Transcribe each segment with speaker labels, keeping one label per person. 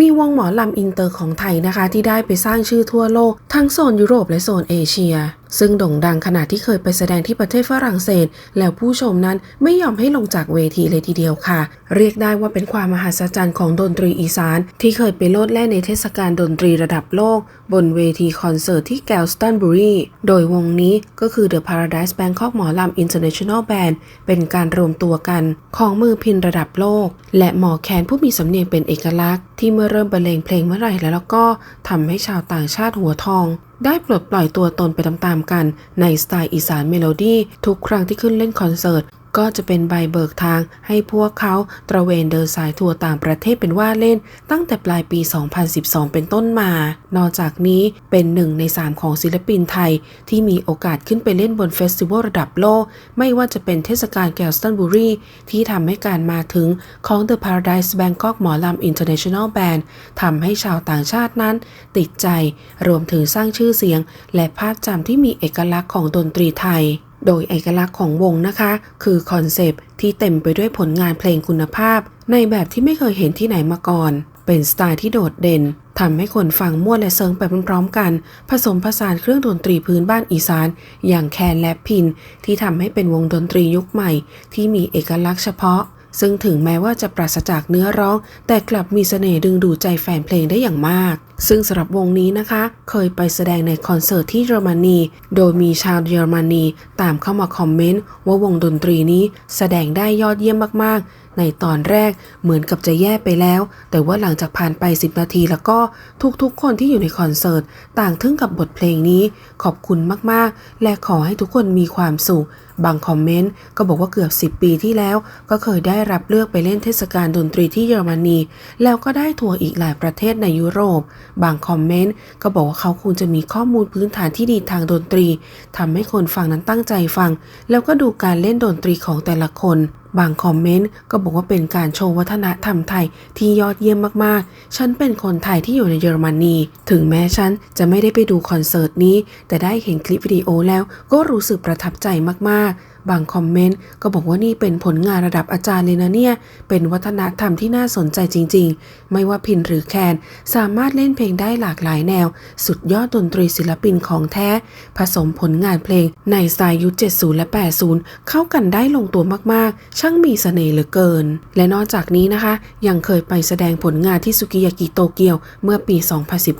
Speaker 1: มีวงหมอลำอินเตอร์ของไทยนะคะ ที่ได้ไปสร้างชื่อทั่วโลก ทั้งโซนยุโรปและโซนเอเชีย ซึ่งโด่งดังขณะที่เคยไปแสดงที่ประเทศฝรั่งเศส แล้วผู้ชมนั้นไม่ยอมให้ลงจากเวทีเลยทีเดียวค่ะ เรียกได้ว่าเป็นความมหัศจรรย์ของดนตรีอีสาน ที่เคยไปโลดแล่นในเทศกาลดนตรีระดับโลก บนเวทีคอนเสิร์ตที่แกลสตันบุรีโดยวงนี้ก็คือ The Paradise Bangkok หมอลำ International Band เป็นการรวมตัวกันของมือพินระดับโลก และหมอแคนผู้มีสำเนียงเป็นเอกลักษณ์ ที่เมื่อเริ่มบรรเลงเพลงเมื่อไหร่แล้วก็ทำให้ชาวต่างชาติหัวทอง ได้ปลดปล่อยตัวตนไปตามๆกันในสไตล์อีสานเมโลดี้ทุกครั้งที่ขึ้นเล่นคอนเสิร์ต ก็จะเป็นใบเบิกทางให้พวกเขาตระเวนเดินสายทัวร์ต่างประเทศเป็นว่าเล่น ตั้งแต่ปลายปี 2012 เป็นต้นมา นอกจากนี้เป็นหนึ่งในสามของศิลปินไทย ที่มีโอกาสขึ้นไปเล่นบนเฟสติวัลระดับโลก ไม่ว่าจะเป็นเทศกาลแกลสตันบุรีที่ทำให้การมาถึงของ The Paradise Bangkok หมอลำ International Band ทำให้ชาวต่างชาตินั้น ติดใจรวมถึงสร้างชื่อเสียง และภาพจำที่มีเอกลักษณ์ของดนตรีไทย โดยเอกลักษณ์ของวงนะคะ คือคอนเซปต์ที่เต็มไปด้วยผลงานเพลงคุณภาพ ในแบบที่ไม่เคยเห็นที่ไหนมาก่อน เป็นสไตล์ที่โดดเด่นทำให้คนฟังม่วนและเซิงไปพร้อมๆกัน ผสมผสานเครื่องดนตรีพื้นบ้านอีสาน อย่างแคนและพิน ที่ทำให้เป็นวงดนตรียุคใหม่ ที่มีเอกลักษณ์เฉพาะ ซึ่งถึงแม้ว่าจะปราศจากเนื้อร้อง แต่กลับมีเสน่ห์ดึงดูดใจแฟนเพลงได้อย่างมากซึ่งสำหรับวงนี้นะคะ เคยไปแสดงในคอนเสิร์ตที่เยอรมนี โดยมีชาวเยอรมนีตามเข้ามาคอมเมนต์ว่าวงดนตรีนี้แสดงได้ยอดเยี่ยมมากๆ ในตอนแรกเหมือนกับจะแย่ไปแล้ว แต่ว่าหลังจากผ่านไป 10 นาทีแล้วก็ทุกๆ คนที่อยู่ในคอนเสิร์ตต่างทึ่งกับบทเพลงนี้ ขอบคุณมากๆ และขอให้ทุกคนมีความสุขบางคอมเมนต์ก็บอกว่าเกือบ 10 ปีที่แล้ว ก็เคยได้รับเลือกไปเล่นเทศกาลดนตรีที่เยอรมนี แล้วก็ได้ทัวร์อีกหลายประเทศในยุโรปบางคอมเมนต์ก็บอกว่าเขาคงจะมีข้อมูลพื้นฐานที่ดีทางดนตรีทำให้คนฟังนั้นตั้งใจฟัง แล้วก็ดูการเล่นดนตรีของแต่ละคน บางคอมเมนต์ก็บอกว่าเป็นการโชว์วัฒนธรรมไทยที่ยอดเยี่ยมมากๆ ฉันเป็นคนไทยที่อยู่ในเยอรมนี ถึงแม้ฉันจะไม่ได้ไปดูคอนเสิร์ตนี้ แต่ได้เห็นคลิปวิดีโอแล้วก็รู้สึกประทับใจมากๆบางคอมเมนต์ก็บอกว่านี่เป็นผลงานระดับอาจารย์เลยนะเนี่ย เป็นวัฒนธรรมที่น่าสนใจจริง ๆ ไม่ว่าพินหรือแคน สามารถเล่นเพลงได้หลากหลายแนว สุดยอดดนตรีศิลปินของแท้ ผสมผลงานเพลงในสไตล์ยุค70 และ 80 เข้ากันได้ลงตัวมากๆ ชางมีเสน่ห์เหลือเกิน และนอกจากนี้นะคะ ยังเคยไปแสดงผลงานที่สุกิยากิโตเกียวเมื่อปี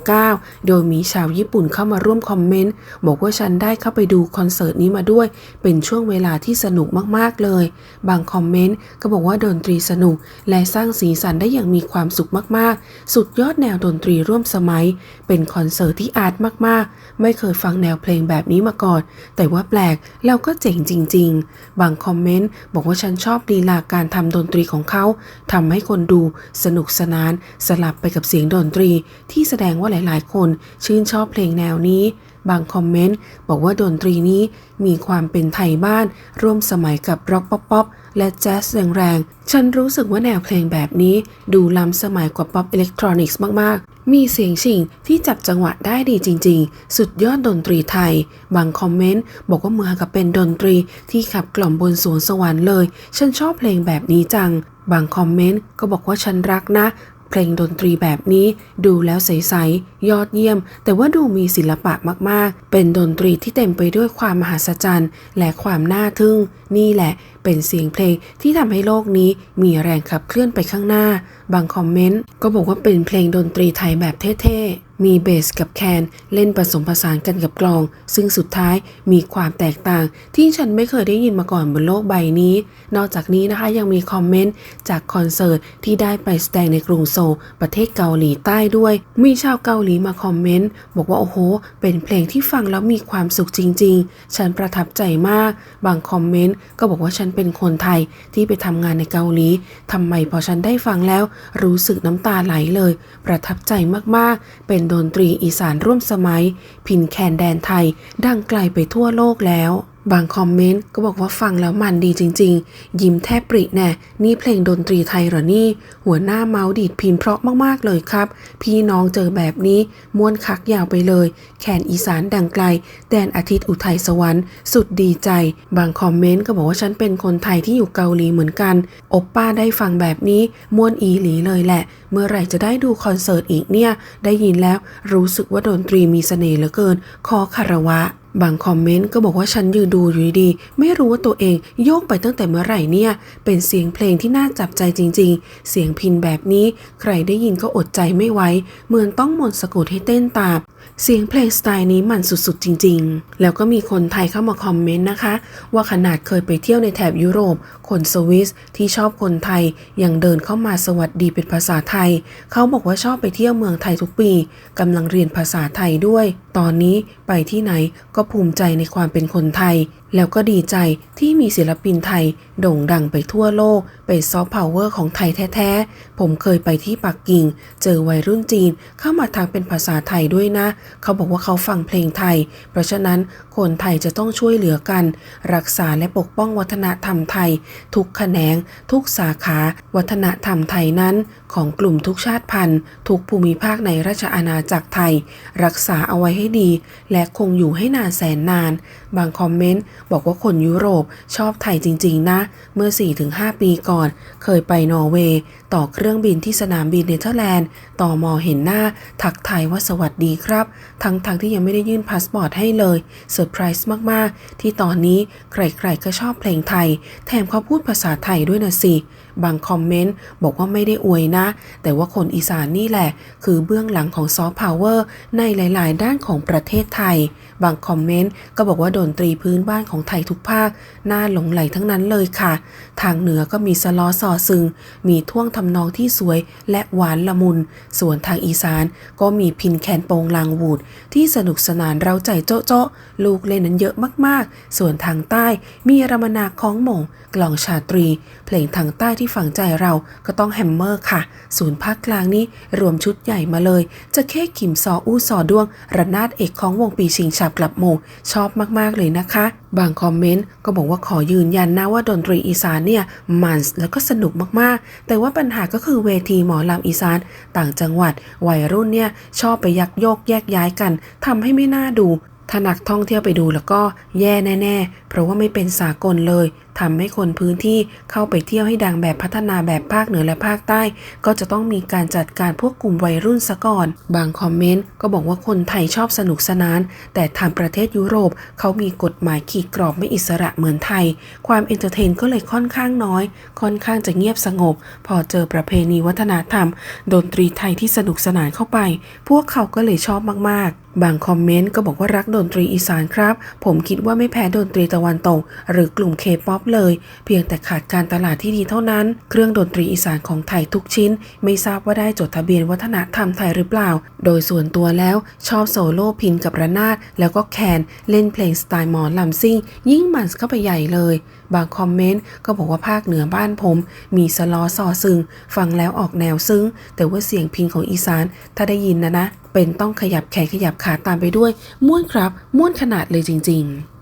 Speaker 1: 2019 โดยมีชาวญี่ปุ่นเข้ามาร่วมคอมเมนต์ บอกว่าฉันได้เข้าไปดูคอนเสิร์ตนี้มาด้วย เป็นช่วงเวลาที่สนุกมากๆเลย บางคอมเมนต์ก็บอกว่าดนตรีสนุก และสร้างสีสันได้อย่างมีความสุขมากๆ สุดยอดแนวดนตรีร่วมสมัย เป็นคอนเสิร์ตที่อาร์ตมากๆ ไม่เคยฟังแนวเพลงแบบนี้มาก่อน แต่ว่าแปลกแล้วก็เจ๋งจริง ๆ บางคอมเมนต์บอกว่าฉันชอบอบลีลาการทำดนตรีของเขาทำให้คนดูสนุกสนาน สลับไปกับเสียงดนตรี ที่แสดงว่าหลาย ๆ คนชื่นชอบเพลงแนวนี้ บางคอมเมนต์บอกว่าดนตรีนี้มีความเป็นไทยบ้าน ร่วมสมัยกับร็อกป๊อปป๊อปและแจ๊สแรงๆ ฉันรู้สึกว่าแนวเพลงแบบนี้ดูล้ำสมัยกว่าป๊อปอิเล็กทรอนิกส์มากๆ มีเสียงชิงที่จับจังหวะได้ดีจริงๆ สุดยอดดนตรีไทย บางคอมเมนต์บอกว่าเหมือนกับเป็นดนตรีที่ขับกล่อมบนสวนสวรรค์เลย ฉันชอบเพลงแบบนี้จัง บางคอมเมนต์ก็บอกว่าฉันรักนะ เพลงดนตรีแบบนี้ดูแล้วใสๆยอดเยี่ยม แต่ว่าดูมีศิลปะมากๆ เป็นดนตรีที่เต็มไปด้วยความมหัศจรรย์ และความน่าทึ่ง นี่แหละเป็นเสียงเพลงที่ทำให้โลกนี้มีแรงขับเคลื่อนไปข้างหน้า บางคอมเมนต์ก็บอกว่าเป็นเพลงดนตรีไทยแบบเท่ๆมีเบสกับแคนเล่นผสมผสานกันกับกลอง ซึ่งสุดท้ายมีความแตกต่าง ที่ฉันไม่เคยได้ยินมาก่อนบนโลกใบนี้ นอกจากนี้นะคะยังมีคอมเมนต์จากคอนเสิร์ตที่ได้ไปแสดงในกรุงโซลประเทศเกาหลีใต้ด้วย มีชาวเกาหลีมาคอมเมนต์บอกว่าโอ้โห เป็นเพลงที่ฟังแล้วมีความสุขจริง ๆ ฉันประทับใจมาก บางคอมเมนต์ก็บอกว่าฉันเป็นคนไทยที่ไปทำงานในเกาหลีทำไมพอฉันได้ฟังแล้ว รู้สึกน้ำตาไหลเลย ประทับใจมากๆ เป็นดนตรีอีสานร่วมสมัย พินแคนแดนไทยดังไกลไปทั่วโลกแล้ว บางคอมเมนต์ก็บอกว่าฟังแล้วมันดีจริง ๆ ยิ้มแทบปริแน่ นี่เพลงดนตรีไทยหรอนี่ หัวหน้าเมาส์ดีดพินเพราะมากๆเลยครับ พี่น้องเจอแบบนี้ม้วนคักยาวไปเลย แขนอีสานดังไกล แดนอาทิตย์อุทัยสวรรค์ สุดดีใจ บางคอมเมนต์ก็บอกว่าฉันเป็นคนไทยที่อยู่เกาหลีเหมือนกัน อบป้าได้ฟังแบบนี้ม้วนอีหลีเลยแหละ เมื่อไหร่จะได้ดูคอนเสิร์ตอีกเนี่ย ได้ยินแล้วรู้สึกว่าดนตรีมีเสน่ห์เหลือเกิน ขอคารวะ บางคอมเมนต์ก็บอกว่าฉันยืนดูอยู่ดีๆไม่รู้ว่าตัวเองโยกไปตั้งแต่เมื่อไหร่เนี่ย เป็นเสียงเพลงที่น่าจับใจจริง ๆ เสียงพินแบบนี้ใครได้ยินก็อดใจไม่ไหวเหมือนต้องมนต์สะกดให้เต้นตาม เสียงเพลงสไตล์นี้มันสุดๆจริง ๆ แล้วก็มีคนไทยเข้ามาคอมเมนต์นะคะ ว่าขนาดเคยไปเที่ยวในแถบยุโรปคนสวิสที่ชอบคนไทยยังเดินเข้ามาสวัสดีเป็นภาษาไทย เขาบอกว่าชอบไปเที่ยวเมืองไทยทุกปีกำลังเรียนภาษาไทยด้วย ตอนนี้ไปที่ไหนก็ภูมิใจในความเป็นคนไทย แล้วก็ดีใจที่มีศิลปินไทยโด่งดังไปทั่วโลก เป็นซอฟต์พาวเวอร์ของไทยแท้ๆ ผมเคยไปที่ปักกิ่ง เจอวัยรุ่นจีนเข้ามาทักเป็นภาษาไทยด้วยนะ เขาบอกว่าเขาฟังเพลงไทย เพราะฉะนั้นคนไทยจะต้องช่วยเหลือกัน รักษาและปกป้องวัฒนธรรมไทย ทุกแขนง ทุกสาขา วัฒนธรรมไทยนั้น ของกลุ่มทุกชาติพันธุ์ ทุกภูมิภาคในราชอาณาจักรไทย รักษาเอาไว้ให้ดี และคงอยู่ให้นานแสนนาน บางคอมเมนต์บอกว่าคนยุโรปชอบไทยจริง ๆ นะ เมื่อ 4-5 ปีก่อน เคยไปนอร์เวย์ต่อเครื่องบินที่สนามบินเนเธอร์แลนด์ต่อมอเห็นหน้า ทักทายว่าสวัสดีครับ ทั้งๆทที่ยังไม่ได้ยื่นพาสปอร์ตให้เลยเซอร์ไพรส์มากๆ ที่ตอนนี้ใครๆก็ชอบเพลงไทย แถมเขาพูดภาษาไทยด้วยนะสิ บางคอมเมนต์บอกว่าไม่ได้อวยนะ แต่ว่าคนอีสานนี่แหละ คือเบื้องหลังของซอฟต์พาวเวอร์ในหลาย ๆ ด้านของประเทศไทย บางคอมเมนต์ก็บอกว่าดนตรีพื้นบ้านของไทยทุกภาค น่าหลงไหลทั้งนั้นเลยค่ะ ทางเหนือก็มีสล้อซอซึง มีท่วงทำนองที่สวยและหวานละมุน ส่วนทางอีสานก็มีพินแคนโปงลางวูดที่สนุกสนานเราใจโจ๊ะโจ๊ะลูกเล่นนั้นเยอะมาก ๆ ส่วนทางใต้มีรมนาคลองหม่งกลองชาตรี เพลงทางใต้ที่ฝังใจเราก็ต้องแฮมเมอร์ค่ะ ศูนย์ภาคกลางนี้รวมชุดใหญ่มาเลย จะแค่ขิมซออู้ซอด้วงระนาดเอกของวงปีชิงฉับกลับโมง ชอบมาก ๆ เลยนะคะ บางคอมเมนต์ก็บอกว่าขอยืนยันนะว่าดนตรีอีสานเนี่ย มันแล้วก็สนุกมากๆ แต่ว่าปัญหาก็คือเวทีหมอลำอีสาน ต่างจังหวัด วัยรุ่นเนี่ย ชอบไปยักโยกแยกย้ายกันทำให้ไม่น่าดูถ้านักท่องเที่ยวไปดูแล้วก็แย่แน่ ๆ เพราะว่าไม่เป็นสากลเลย ทำให้คนพื้นที่เข้าไปเที่ยวให้ดังแบบพัฒนาแบบภาคเหนือและภาคใต้ ก็จะต้องมีการจัดการพวกกลุ่มวัยรุ่นซะก่อน บางคอมเมนต์ก็บอกว่าคนไทยชอบสนุกสนาน แต่ทางประเทศยุโรปเขามีกฎหมายขีดกรอบไม่อิสระเหมือนไทย ความเอนเตอร์เทนก็เลยค่อนข้างน้อย ค่อนข้างจะเงียบสงบ พอเจอประเพณีวัฒนธรรม ดนตรีไทยที่สนุกสนานเข้าไป พวกเขาก็เลยชอบมาก ๆบางคอมเมนต์ก็บอกว่ารักดนตรีอีสานครับ ผมคิดว่าไม่แพ้ดนตรีตะวันตก หรือกลุ่มเคป๊อปเลย เพียงแต่ขาดการตลาดที่ดีเท่านั้น เครื่องดนตรีอีสานของไทยทุกชิ้น ไม่ทราบว่าได้จดทะเบียนวัฒนธรรมไทยหรือเปล่า โดยส่วนตัวแล้วชอบโซโล่พินกับระนาดแล้วก็แคนเล่นเพลงสไตล์หมอลำซิ่ง ยิ่งมันเข้าไปใหญ่เลย บางคอมเมนต์ก็บอกว่าภาคเหนือบ้านผม มีสล้อซอซึง ฟังแล้วออกแนวซึ้ง แต่ว่าเสียงพินของอีสาน ถ้าได้ยินนะนะ เป็นต้องขยับแขนขยับขาตามไปด้วย ม่วนครับ ม่วนขนาดเลยจริง ๆ